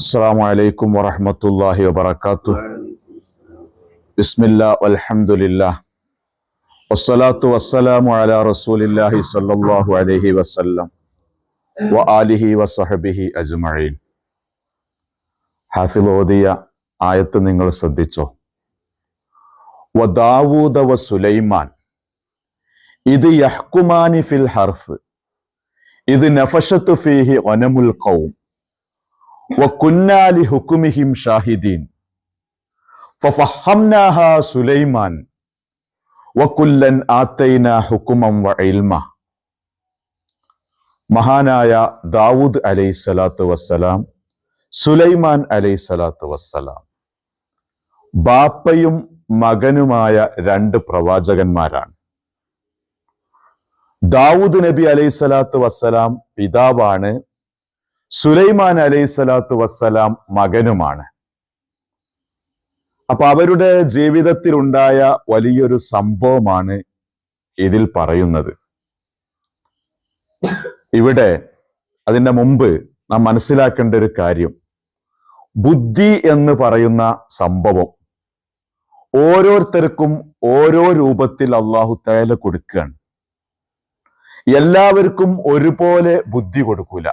السلام عليكم ورحمة الله وبركاته بسم الله والحمد لله والصلاة والسلام على رسول الله صلى الله عليه وسلم وآله وصحبه أجمعين ഹാഫിൽ ഓതിയ ആയത്ത് നിങ്ങൾ ശ്രദ്ധിച്ചോ വദാവൂദ വ സുലൈമാൻ ഇത് യഹ്കുമാനി ഫിൽ ഹർഫ് ഇത് നഫഷത്തു ഫീഹി ഒനമുൽ ഹുക്കുമിഹിം ഷാഹിദീൻ. സുലൈമാൻ. വക്കുല്ലൻ ആത്തൈന ഹുക്കുമം വ മഹാനായ ദാവൂദ് അലൈ സലാത്തു വസ്സലാം സുലൈമാൻ അലൈ സലാത്തു വസ്സലാം. ബാപ്പയും മകനുമായ രണ്ട് പ്രവാചകന്മാരാണ്. ദാവൂദ് നബി അലൈഹി സ്വലാത്തു വസ്സലാം പിതാവാണ് സുലൈമാൻ അലൈഹി സ്വലാത്തു വസ്സലാം മകനുമാണ്. അപ്പൊ അവരുടെ ജീവിതത്തിൽ ഉണ്ടായ വലിയൊരു സംഭവമാണ് ഇതിൽ പറയുന്നത്. ഇവിടെ അതിന്റെ മുമ്പ് നാം മനസ്സിലാക്കേണ്ട ഒരു കാര്യം. ബുദ്ധി എന്ന് പറയുന്ന സംഭവം ഓരോരുത്തർക്കും ഓരോ രൂപത്തിൽ അള്ളാഹു തേല കൊടുക്കുകയാണ്. എല്ലാവർക്കും ഒരുപോലെ ബുദ്ധി കൊടുക്കൂല.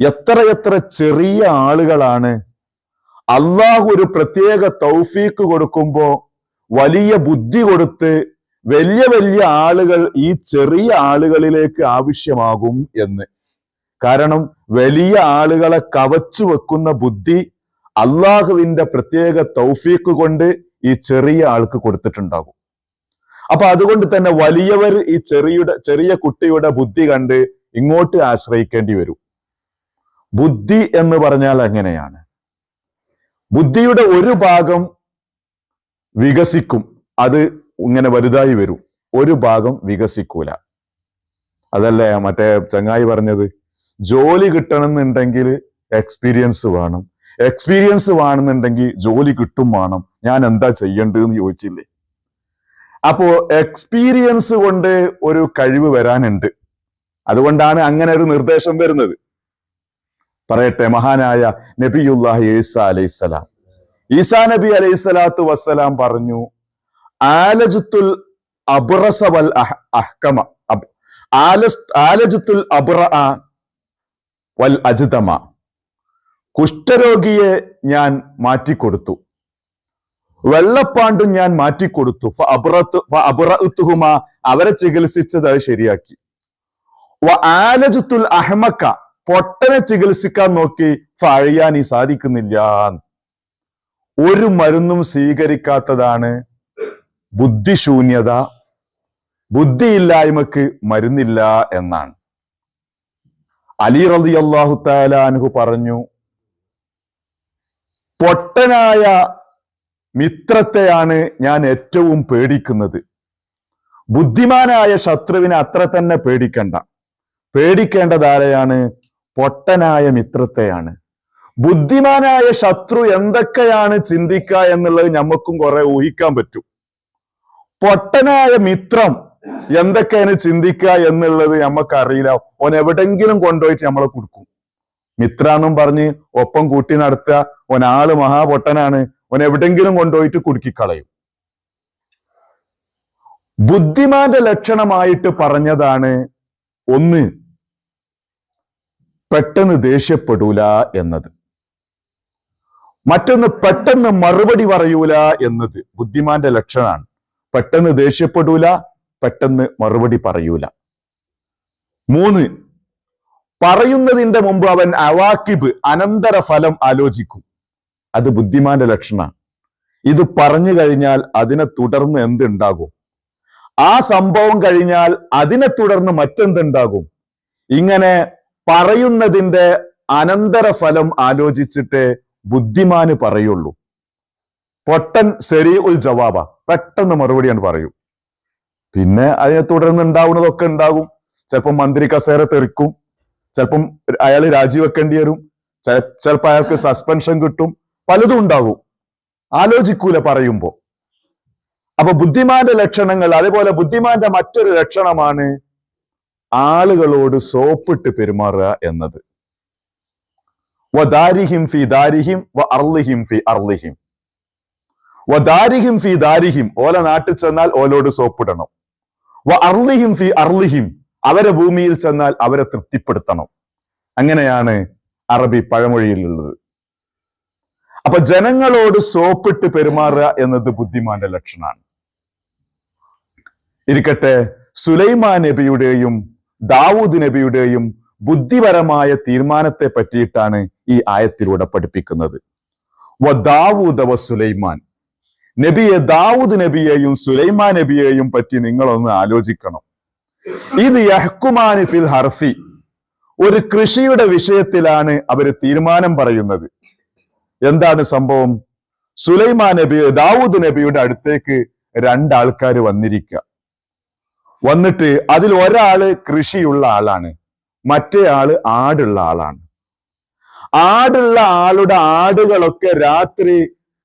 എത്ര എത്ര ചെറിയ ആളുകളാണ്. അള്ളാഹു ഒരു പ്രത്യേക തൗഫീക്ക് കൊടുക്കുമ്പോ വലിയ ബുദ്ധി കൊടുത്ത് വലിയ വലിയ ആളുകൾ ഈ ചെറിയ ആളുകളിലേക്ക് ആവശ്യമാകും എന്ന്. കാരണം വലിയ ആളുകളെ കവച്ചു വെക്കുന്ന ബുദ്ധി അള്ളാഹുവിന്റെ പ്രത്യേക തൗഫീക്ക് കൊണ്ട് ഈ ചെറിയ ആൾക്ക് കൊടുത്തിട്ടുണ്ടാകും. അപ്പൊ അതുകൊണ്ട് തന്നെ വലിയവർ ഈ ചെറിയുടെ ചെറിയ കുട്ടിയുടെ ബുദ്ധി കണ്ട് ഇങ്ങോട്ട് ആശ്രയിക്കേണ്ടി വരും. ബുദ്ധി എന്ന് പറഞ്ഞാൽ എങ്ങനെയാണ്? ബുദ്ധിയുടെ ഒരു ഭാഗം വികസിക്കും അത് ഇങ്ങനെ വലുതായി വരും. ഒരു ഭാഗം വികസിക്കൂല. അതല്ലേ മറ്റേ ചങ്ങായി പറഞ്ഞത്? ജോലി കിട്ടണമെന്നുണ്ടെങ്കിൽ എക്സ്പീരിയൻസ് വേണം. എക്സ്പീരിയൻസ് വേണമെന്നുണ്ടെങ്കിൽ ജോലി കിട്ടും വേണം. ഞാൻ എന്താ ചെയ്യേണ്ടതെന്ന് ചോദിച്ചില്ലേ? അപ്പോ എക്സ്പീരിയൻസ് കൊണ്ട് ഒരു കഴിവ് വരാനുണ്ട്. അതുകൊണ്ടാണ് അങ്ങനെ ഒരു നിർദ്ദേശം വരുന്നത്. പറയട്ടെ മഹാനായ നബിയുല്ലാഹി ഈസ സലാം ഈസാ നബി അലൈഹി സലാത്തു വസ്സലാം പറഞ്ഞു ആലജുത്തുൽ അബ്റസവൽ അഹ്കമ ആലജുത്തുൽ അബ്ര വൽ അജ്തമ. കുഷ്ഠരോഗിയെ ഞാൻ മാറ്റിക്കൊടുത്തു. വെള്ളപ്പാണ്ടും ഞാൻ മാറ്റിക്കൊടുത്തു. ഫ അബ്റത്തു- ഫ അബ്റഅത്തുഹുമ അവരെ ചികിത്സിച്ചത് ശരിയാക്കി. ആലജുത്തുൽ അഹ്മക്ക പൊട്ടനെ ചികിത്സിക്കാൻ നോക്കി ഫ അഴിയാൻ ഈ സാധിക്കുന്നില്ല ഒരു മരുന്നും സ്വീകരിക്കാത്തതാണ് ബുദ്ധിശൂന്യത. ബുദ്ധിയില്ലായ്മക്ക് മരുന്നില്ല എന്നാണ്. അലി റളിയല്ലാഹു അള്ളാഹു താലാൻഹു പറഞ്ഞു പൊട്ടനായ മിത്രത്തെയാണ് ഞാൻ ഏറ്റവും പേടിക്കുന്നത്. ബുദ്ധിമാനായ ശത്രുവിനെ അത്ര തന്നെ പേടിക്കണ്ട. പേടിക്കേണ്ടത് ആരെയാണ്? പൊട്ടനായ മിത്രത്തെയാണ്. ബുദ്ധിമാനായ ശത്രു എന്തൊക്കെയാണ് ചിന്തിക്കുക എന്നുള്ളത് നമുക്കും കുറെ ഊഹിക്കാൻ പറ്റും. പൊട്ടനായ മിത്രം എന്തൊക്കെയാണ് ചിന്തിക്കുക എന്നുള്ളത് നമുക്കറിയില്ല. ഓൻ എവിടെങ്കിലും കൊണ്ടുപോയിട്ട് നമ്മളെ കൊടുക്കും. മിത്ര എന്നും പറഞ്ഞ് ഒപ്പം കൂട്ടി നടത്തുക. ഒനാൾ മഹാപൊട്ടനാണ്. ഓൻ എവിടെങ്കിലും കൊണ്ടുപോയിട്ട് കുടുക്കിക്കളയും. ബുദ്ധിമാന്റെ ലക്ഷണമായിട്ട് പറഞ്ഞതാണ് ഒന്ന് പെട്ടെന്ന് ദേഷ്യപ്പെടൂല എന്നത്. മറ്റൊന്ന് പെട്ടെന്ന് മറുപടി പറയൂല എന്നത് ബുദ്ധിമാന്റെ ലക്ഷണമാണ്. പെട്ടെന്ന് ദേഷ്യപ്പെടൂല പെട്ടെന്ന് മറുപടി പറയൂല. മൂന്ന് പറയുന്നതിന്റെ മുമ്പ് അവൻ അവാക്കിബ് അനന്തര ഫലം ആലോചിക്കും. അത് ബുദ്ധിമാന്റെ ലക്ഷണമാണ്. ഇത് പറഞ്ഞു കഴിഞ്ഞാൽ അതിനെ തുടർന്ന് എന്തുണ്ടാകും? ആ സംഭവം കഴിഞ്ഞാൽ അതിനെ തുടർന്ന് മറ്റെന്തുണ്ടാകും? ഇങ്ങനെ പറയുന്നതിന്റെ അനന്തര ഫലം ആലോചിച്ചിട്ട് ബുദ്ധിമാന് പറയുള്ളൂ. പൊട്ടൻ ശരി ഉൽ ജവാബ. പെട്ടെന്ന് മറുപടിയാണ് പറയൂ. പിന്നെ അതിനെ തുടർന്ന് ഉണ്ടാവുന്നതൊക്കെ ഉണ്ടാകും. ചിലപ്പോ മന്ത്രി കസേര തെറിക്കും ചിലപ്പം അയാൾ രാജിവെക്കേണ്ടി വരും ചിലപ്പോൾ അയാൾക്ക് സസ്പെൻഷൻ കിട്ടും. പലതും ഉണ്ടാകും. ആലോചിക്കൂല പറയുമ്പോ. അപ്പൊ ബുദ്ധിമാന്റെ ലക്ഷണങ്ങൾ അതേപോലെ ബുദ്ധിമാന്റെ മറ്റൊരു ലക്ഷണമാണ് ആളുകളോട് സോപ്പിട്ട് പെരുമാറുക എന്നത്. വ ഫി ദാരിഹിം വ അർലിഹിം ഫി അർലിഹിം ഫി ദാരിഹിം ഓല നാട്ടിൽ ചെന്നാൽ ഓലോട് സോപ്പിടണം. വ അർലിഹിം ഫി അർലിഹിം അവരെ ഭൂമിയിൽ ചെന്നാൽ അവരെ തൃപ്തിപ്പെടുത്തണം. അങ്ങനെയാണ് അറബി പഴമൊഴിയിലുള്ളത്. അപ്പൊ ജനങ്ങളോട് സോപ്പിട്ട് പെരുമാറുക എന്നത് ബുദ്ധിമാന്റെ ലക്ഷണമാണ്. ഇരിക്കട്ടെ സുലൈമാൻ നബിയുടെയും ദാവൂദ് നബിയുടെയും ബുദ്ധിപരമായ തീരുമാനത്തെ പറ്റിയിട്ടാണ് ഈ ആയത്തിലൂടെ പഠിപ്പിക്കുന്നത്. വ ദാവൂദ വ സുലൈമാൻ. നബിയെ ദാവൂദ് നബിയെയും സുലൈമാൻ നബിയെയും പറ്റി നിങ്ങളൊന്ന് ആലോചിക്കണം. ഇത് യഹ്കുമാനി ഫിൽ ഹർഫി ഒരു കൃഷിയുടെ വിഷയത്തിലാണ് അവർ തീരുമാനം പറയുന്നത്. എന്താണ് സംഭവം? സുലൈമാൻ നബി ദാവൂദ് നബിയുടെ അടുത്തേക്ക് രണ്ടാൾക്കാർ വന്നിരിക്കുക വന്നിട്ട് അതിൽ ഒരാൾ കൃഷിയുള്ള ആളാണ്. മറ്റേ ആൾ ആടുള്ള ആളാണ്. ആടുള്ള ആളുടെ ആടുകളൊക്കെ രാത്രി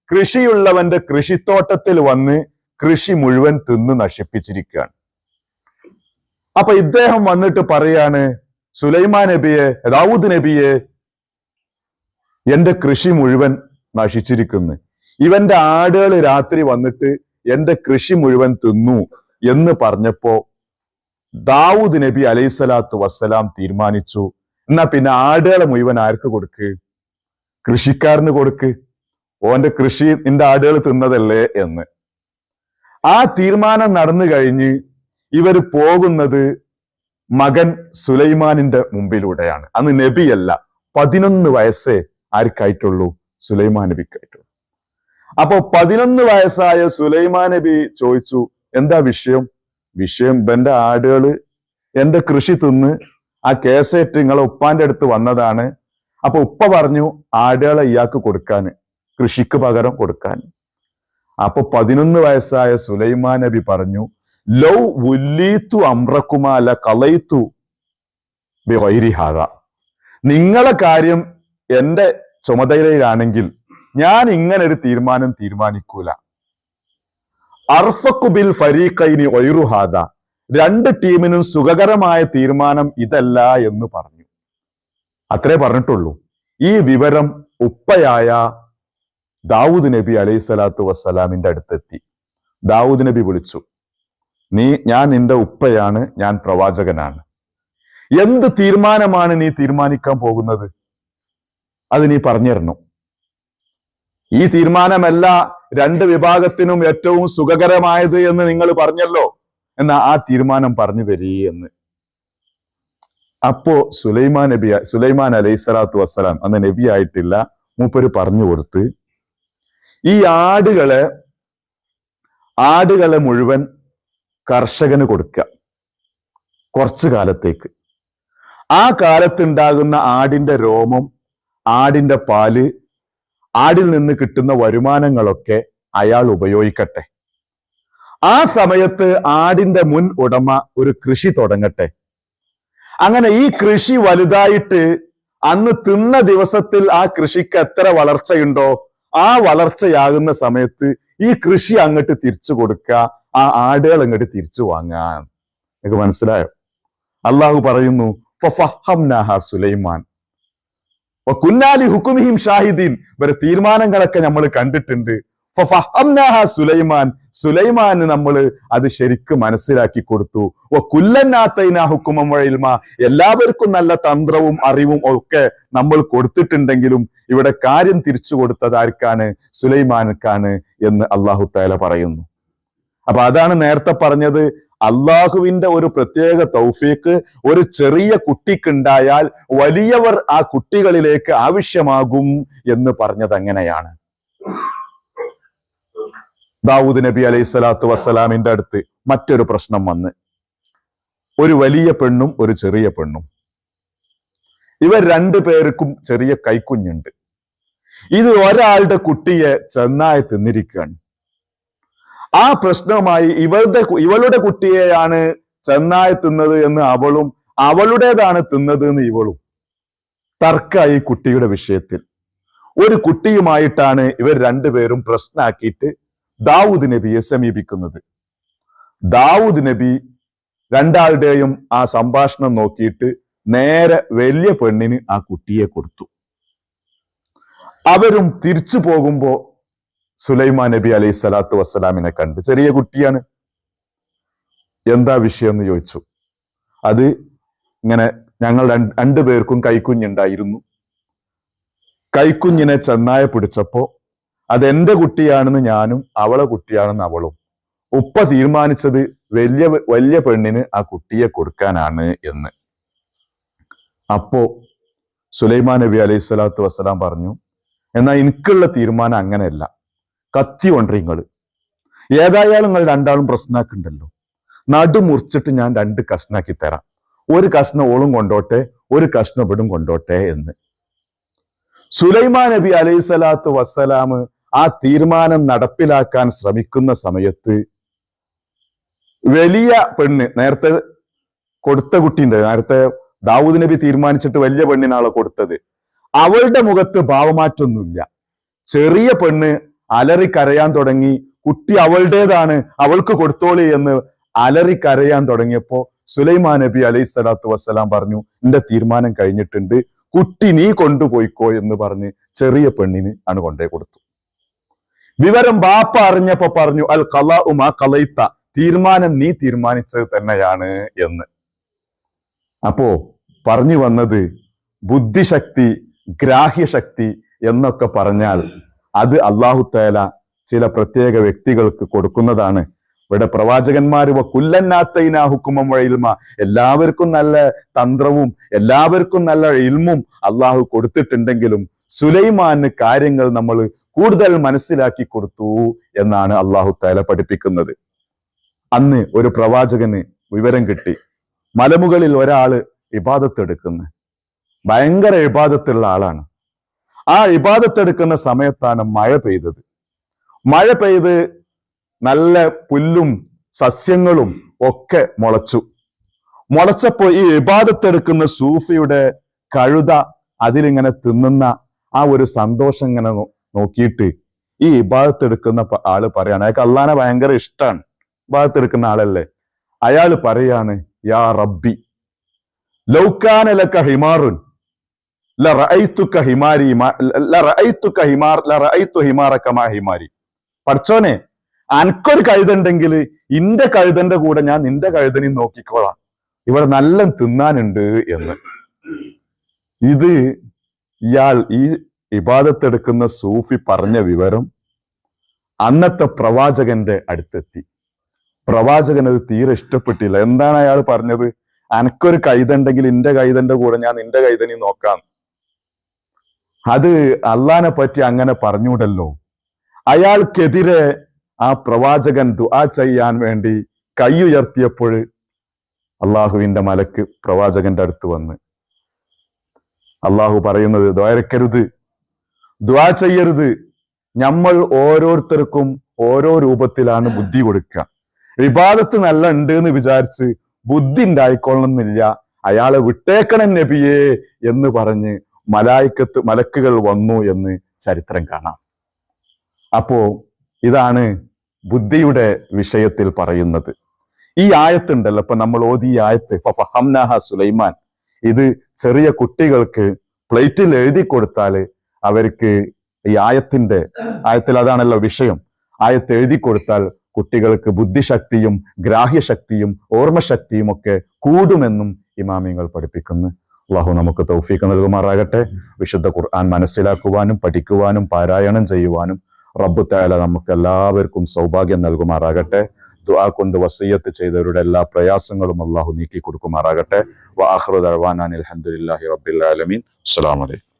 കൃഷിയുള്ളവന്റെ കൃഷിത്തോട്ടത്തിൽ വന്ന് കൃഷി മുഴുവൻ തിന്ന് നശിപ്പിച്ചിരിക്കുകയാണ്. അപ്പൊ ഇദ്ദേഹം വന്നിട്ട് പറയാണ് സുലൈമാൻ നബിയെ ദാവൂദ് നബിയെ എന്റെ കൃഷി മുഴുവൻ നശിച്ചിരിക്കുന്നു. ഇവന്റെ ആടുകൾ രാത്രി വന്നിട്ട് എന്റെ കൃഷി മുഴുവൻ തിന്നു എന്ന് പറഞ്ഞപ്പോ ദാവൂദ് നബി അലൈസലാത്തു വസ്സലാം തീരുമാനിച്ചു. എന്നാ പിന്നെ ആടുകളെ മുഴുവൻ ആർക്ക് കൊടുക്ക്? കൃഷിക്കാരന് കൊടുക്ക്. ഓന്റെ കൃഷി നിന്റെ ആടുകൾ തിന്നതല്ലേ എന്ന്. ആ തീരുമാനം നടന്നു കഴിഞ്ഞ് ഇവർ പോകുന്നത് മകൻ സുലൈമാനിന്റെ മുമ്പിലൂടെയാണ്. അന്ന് നബിയല്ല പതിനൊന്ന് വയസ്സേ ആർക്കായിട്ടുള്ളൂ സുലൈമാൻ നബിക്കായിട്ടുള്ളൂ. അപ്പോ പതിനൊന്ന് വയസ്സായ സുലൈമാ നബി ചോദിച്ചു എന്താ വിഷയം? വിഷയം എന്റെ ആടുകൾ എന്റെ കൃഷി തിന്ന്? ആ കേസേറ്റ് നിങ്ങളെ ഉപ്പാന്റെ അടുത്ത് വന്നതാണ്. അപ്പൊ ഉപ്പ പറഞ്ഞു ആടുകളെ ഇയാൾക്ക് കൊടുക്കാൻ കൃഷിക്ക് പകരം കൊടുക്കാൻ. അപ്പൊ പതിനൊന്ന് വയസ്സായ സുലൈമാ നബി പറഞ്ഞു ലൗ ഉല്ലീത്തു അമ്രക്കുമാല കളയിത്തു വൈരിഹാത നിങ്ങളെ കാര്യം എന്റെ ചുമതലയിലാണെങ്കിൽ ഞാൻ ഇങ്ങനെ ഒരു തീരുമാനം തീരുമാനിക്കൂല. അർഫക്കുബിൽ ഫരീഖൈനി ഒയറുഹാദ രണ്ട് ടീമിനും സുഖകരമായ തീരുമാനം ഇതല്ല എന്ന് പറഞ്ഞു. അത്രേ പറഞ്ഞിട്ടുള്ളൂ. ഈ വിവരം ഉപ്പയായ ദാവൂദ് നബി അലൈഹി സ്വലാത്തു വസ്സലാമിന്റെ അടുത്തെത്തി. ദാവൂദ് നബി വിളിച്ചു. നീ ഞാൻ നിന്റെ ഉപ്പയാണ് ഞാൻ പ്രവാചകനാണ്. എന്ത് തീരുമാനമാണ് നീ തീരുമാനിക്കാൻ പോകുന്നത്? അത് നീ പറഞ്ഞിരുന്നു. ഈ തീരുമാനമല്ല രണ്ട് വിഭാഗത്തിനും ഏറ്റവും സുഖകരമായത് എന്ന് നിങ്ങൾ പറഞ്ഞല്ലോ. എന്നാ ആ തീരുമാനം പറഞ്ഞു തരീ എന്ന്. അപ്പോ സുലൈമാൻ നബി സുലൈമാൻ അലൈഹി സ്വലാത്തു വസ്സലാം അന്ന് നബി ആയിട്ടില്ല മൂപ്പര് പറഞ്ഞു കൊടുത്ത് ഈ ആടുകളെ ആടുകളെ മുഴുവൻ കർഷകന് കൊടുക്കുക കുറച്ചു കാലത്തേക്ക്. ആ കാലത്തുണ്ടാകുന്ന ആടിന്റെ രോമം ആടിന്റെ പാൽ ആടിൽ നിന്ന് കിട്ടുന്ന വരുമാനങ്ങളൊക്കെ അയാൾ ഉപയോഗിക്കട്ടെ. ആ സമയത്ത് ആടിന്റെ മുൻ ഉടമ ഒരു കൃഷി തുടങ്ങട്ടെ. അങ്ങനെ ഈ കൃഷി വലുതായിട്ട് അന്ന് തിന്ന ദിവസത്തിൽ ആ കൃഷിക്ക് എത്ര വളർച്ചയുണ്ടോ ആ വളർച്ചയാകുന്ന സമയത്ത് ഈ കൃഷി അങ്ങോട്ട് തിരിച്ചു കൊടുക്കുക ആ ആടുകൾ അങ്ങോട്ട് തിരിച്ചു വാങ്ങാൻ നിങ്ങൾക്ക് മനസ്സിലായോ? അള്ളാഹു പറയുന്നു സുലൈമാൻ. ഹുക്കുമിഹിം ഷാഹിദീൻ. ഇവരെ തീരുമാനങ്ങളൊക്കെ നമ്മൾ കണ്ടിട്ടുണ്ട്. സുലൈമാൻ. സുലൈമാന് നമ്മൾ അത് ശരിക്കും മനസ്സിലാക്കി കൊടുത്തു. ഓ ഹുക്കുമം വഴയിൽമ എല്ലാവർക്കും നല്ല തന്ത്രവും അറിവും ഒക്കെ നമ്മൾ കൊടുത്തിട്ടുണ്ടെങ്കിലും ഇവിടെ കാര്യം തിരിച്ചു കൊടുത്തത് ആർക്കാണ്? എന്ന് അള്ളാഹു താല പറയുന്നു. അപ്പൊ അതാണ് നേരത്തെ പറഞ്ഞത്. അള്ളാഹുവിന്റെ ഒരു പ്രത്യേക തൗഫീക്ക് ഒരു ചെറിയ കുട്ടിക്കുണ്ടായാൽ വലിയവർ ആ കുട്ടികളിലേക്ക് ആവശ്യമാകും എന്ന് പറഞ്ഞത് അങ്ങനെയാണ്. ദാവൂദ് നബി അലൈഹി സ്വലാത്തു വസ്സലാമിന്റെ അടുത്ത് മറ്റൊരു പ്രശ്നം വന്ന്. ഒരു വലിയ പെണ്ണും ഒരു ചെറിയ പെണ്ണും. ഇവർ രണ്ടു പേർക്കും ചെറിയ കൈക്കുഞ്ഞുണ്ട്. ഇത് ഒരാളുടെ കുട്ടിയെ ചെന്നായി തിന്നിരിക്കുകയാണ്. ആ പ്രശ്നമായി ഇവളുടെ ഇവളുടെ കുട്ടിയെയാണ് ചെന്നായി തിന്നത് എന്ന് അവളും അവളുടേതാണ് തിന്നത് എന്ന് ഇവളും. തർക്കായി കുട്ടിയുടെ വിഷയത്തിൽ. ഒരു കുട്ടിയുമായിട്ടാണ് ഇവർ രണ്ടുപേരും പ്രശ്നമാക്കിയിട്ട് ദാവൂദ് നബിയെ സമീപിക്കുന്നത്. ദാവൂദ് നബി രണ്ടാളുടെയും ആ സംഭാഷണം നോക്കിയിട്ട് നേരെ വലിയ പെണ്ണിന് ആ കുട്ടിയെ കൊടുത്തു. അവരും തിരിച്ചു പോകുമ്പോ സുലൈമാൻ നബി അലൈഹി സ്വലാത്തു വസ്സലാമിനെ കണ്ട് ചെറിയ കുട്ടിയാണ്. എന്താ വിഷയം എന്ന് ചോദിച്ചു. അത് ഇങ്ങനെ ഞങ്ങൾ രണ്ടു പേർക്കും കൈക്കുഞ്ഞുണ്ടായിരുന്നു. കൈക്കുഞ്ഞിനെ ചെന്നായ പിടിച്ചപ്പോ അത് എന്റെ കുട്ടിയാണെന്ന് ഞാനും അവളെ കുട്ടിയാണെന്ന് അവളും. ഉപ്പ തീരുമാനിച്ചത് വലിയ വലിയ പെണ്ണിന് ആ കുട്ടിയെ കൊടുക്കാനാണ് എന്ന്. അപ്പോ സുലൈമാ നബി അലൈഹി സ്വലാത്തു വസ്സലാം പറഞ്ഞു എന്നാൽ എനിക്കുള്ള തീരുമാനം അങ്ങനെയല്ല. കത്തി ഏതായാലും നിങ്ങൾ രണ്ടാളും പ്രശ്നമാക്കുന്നുണ്ടല്ലോ നടു മുറിച്ചിട്ട് ഞാൻ രണ്ട് കഷ്ണാക്കി തരാം. ഒരു കഷ്ണം ഓളും കൊണ്ടോട്ടെ ഒരു കഷ്ണം ഇവിടും കൊണ്ടോട്ടെ എന്ന്. സുലൈമാൻ നബി അലൈഹി സ്വലാത്തു വസ്സലാം ആ തീരുമാനം നടപ്പിലാക്കാൻ ശ്രമിക്കുന്ന സമയത്ത് വലിയ പെണ്ണ് നേരത്തെ കൊടുത്ത കുട്ടിയുണ്ട് നേരത്തെ ദാവൂദ് നബി തീരുമാനിച്ചിട്ട് വലിയ പെണ്ണിനാളെ കൊടുത്തത്. അവളുടെ മുഖത്ത് ഭാവമാറ്റൊന്നുമില്ല ചെറിയ പെണ്ണ് അലറി കരയാൻ തുടങ്ങി. കുട്ടി അവളുടേതാണ്. അവൾക്ക് കൊടുത്തോളി എന്ന് അലറി കരയാൻ തുടങ്ങിയപ്പോ സുലൈമാൻ നബി അലൈഹി സ്വലാത്തു വസ്സലാം പറഞ്ഞു എന്റെ തീരുമാനം കഴിഞ്ഞിട്ടുണ്ട്. കുട്ടി നീ കൊണ്ടുപോയിക്കോ എന്ന് പറഞ്ഞ് ചെറിയ പെണ്ണിന് ആണ് കൊണ്ടേ കൊടുത്തു. വിവരം ബാപ്പ അറിഞ്ഞപ്പോ പറഞ്ഞു അൽ കല ഉമാ കലൈത്ത തീരുമാനം നീ തീരുമാനിച്ചത് തന്നെയാണ് എന്ന്. അപ്പോ പറഞ്ഞു വന്നത് ബുദ്ധിശക്തി ഗ്രാഹ്യശക്തി എന്നൊക്കെ പറഞ്ഞാൽ അത് അള്ളാഹു തേല ചില പ്രത്യേക വ്യക്തികൾക്ക് കൊടുക്കുന്നതാണ്. ഇവിടെ പ്രവാചകന്മാർ കുല്ലന്നാത്തൈന ഹുക്കുമം ഇൽമ. എല്ലാവർക്കും നല്ല തന്ത്രവും എല്ലാവർക്കും നല്ല ഇൽമും അള്ളാഹു കൊടുത്തിട്ടുണ്ടെങ്കിലും സുലൈമാന് കാര്യങ്ങൾ നമ്മൾ കൂടുതൽ മനസ്സിലാക്കി കൊടുത്തു എന്നാണ് അള്ളാഹു തേല പഠിപ്പിക്കുന്നത്. അന്ന് ഒരു പ്രവാചകന് വിവരം കിട്ടി. മലമുകളിൽ ഒരാൾ ഇബാദത്തെടുക്കുന്നു ഭയങ്കര ഇബാദത്തുള്ള ആളാണ്. ആ ഇബാദത്തെടുക്കുന്ന സമയത്താണ് മഴ പെയ്തത്. മഴ പെയ്ത് നല്ല പുല്ലും സസ്യങ്ങളും ഒക്കെ മുളച്ചു. മുളച്ചപ്പോൾ ഈ ഇബാദത്തെടുക്കുന്ന സൂഫിയുടെ കഴുത അതിലിങ്ങനെ തിന്നുന്ന ആ ഒരു സന്തോഷം ഇങ്ങനെ നോക്കിയിട്ട് ഈ ഇബാദത്തെടുക്കുന്ന ആൾ പറയാണ്. അയാൾക്ക് അള്ളാനെ ഭയങ്കര ഇഷ്ടമാണ് ഇബാദത്തെടുക്കുന്ന ആളല്ലേ. അയാൾ പറയാണ് യാ റബ്ബി ലൗക്കാനലക്ക ഹിമാറുൻ പഠിച്ചോനെ അനക്കൊരു കഴുതുണ്ടെങ്കിൽ ഇന്റെ കഴുതന്റെ കൂടെ ഞാൻ നിന്റെ കഴുതനെ നോക്കിക്കോളാം. ഇവിടെ നല്ല തിന്നാനുണ്ട് എന്ന്. ഇത് ഇയാൾ ഈ ഇബാദത്തെടുക്കുന്ന സൂഫി പറഞ്ഞ വിവരം അന്നത്തെ പ്രവാചകന്റെ അടുത്തെത്തി. പ്രവാചകൻ അത് തീരെ ഇഷ്ടപ്പെട്ടില്ല. എന്താണ് അയാൾ പറഞ്ഞത്? അനക്കൊരു കൈതുണ്ടെങ്കിൽ ഇന്റെ കൈതന്റെ കൂടെ ഞാൻ നിന്റെ കൈതനി നോക്കാം. അത് അള്ളാനെ പറ്റി അങ്ങനെ പറഞ്ഞൂടല്ലോ. അയാൾക്കെതിരെ ആ പ്രവാചകൻ ദുആ ചെയ്യാൻ വേണ്ടി കൈയുയർത്തിയപ്പോൾ അള്ളാഹുവിന്റെ മലക്ക് പ്രവാചകന്റെ അടുത്ത് വന്ന്. അള്ളാഹു പറയുന്നത് ദ്വാരക്കരുത്. ദ്വാ ചെയ്യരുത്. നമ്മൾ ഓരോരുത്തർക്കും ഓരോ രൂപത്തിലാണ് ബുദ്ധി കൊടുക്കുക വിവാദത്ത് നല്ല ഉണ്ട് എന്ന് വിചാരിച്ച് ബുദ്ധി ഉണ്ടായിക്കൊള്ളണമെന്നില്ല. അയാളെ വിട്ടേക്കണം നബിയേ എന്ന് പറഞ്ഞ് മലായിക്കത്ത് മലക്കുകൾ വന്നു എന്ന് ചരിത്രം കാണാം. അപ്പോ ഇതാണ് ബുദ്ധിയുടെ വിഷയത്തിൽ പറയുന്നത്. ഈ ആയത്തുണ്ടല്ലോ ഇപ്പൊ നമ്മൾ ഓതി ഈ ആയത്ത് ഫഹംനാഹ സുലൈമാൻ. ഇത് ചെറിയ കുട്ടികൾക്ക് പ്ലേറ്റിൽ എഴുതി കൊടുത്താൽ അവർക്ക് ഈ ആയത്തിന്റെ ആയത്തിൽ അതാണല്ലോ വിഷയം. ആയത്ത് എഴുതി കൊടുത്താൽ കുട്ടികൾക്ക് ബുദ്ധിശക്തിയും ഗ്രാഹ്യശക്തിയും ഓർമ്മശക്തിയും ഒക്കെ കൂടുമെന്നും ഇമാമിങ്ങൾ പഠിപ്പിക്കുന്നു. അള്ളാഹു നമുക്ക് തൗഫീഖ് നൽകുമാറാകട്ടെ. വിശുദ്ധ ഖുർആൻ മനസ്സിലാക്കുവാനും പഠിക്കുവാനും പാരായണം ചെയ്യുവാനും റബ്ബ് താല നമുക്ക് എല്ലാവർക്കും സൗഭാഗ്യം നൽകുമാറാകട്ടെ. ദുആ കൊണ്ട് വസീയത്ത് ചെയ്തവരുടെ എല്ലാ പ്രയാസങ്ങളും അള്ളാഹു നീക്കി കൊടുക്കുമാറാകട്ടെ വാഹ്റു ദർവാനാൻ അലഹദില്ലാഹി റബ്ബിൽ ആലമീൻ. അസ്സലാമു അലൈക്കും.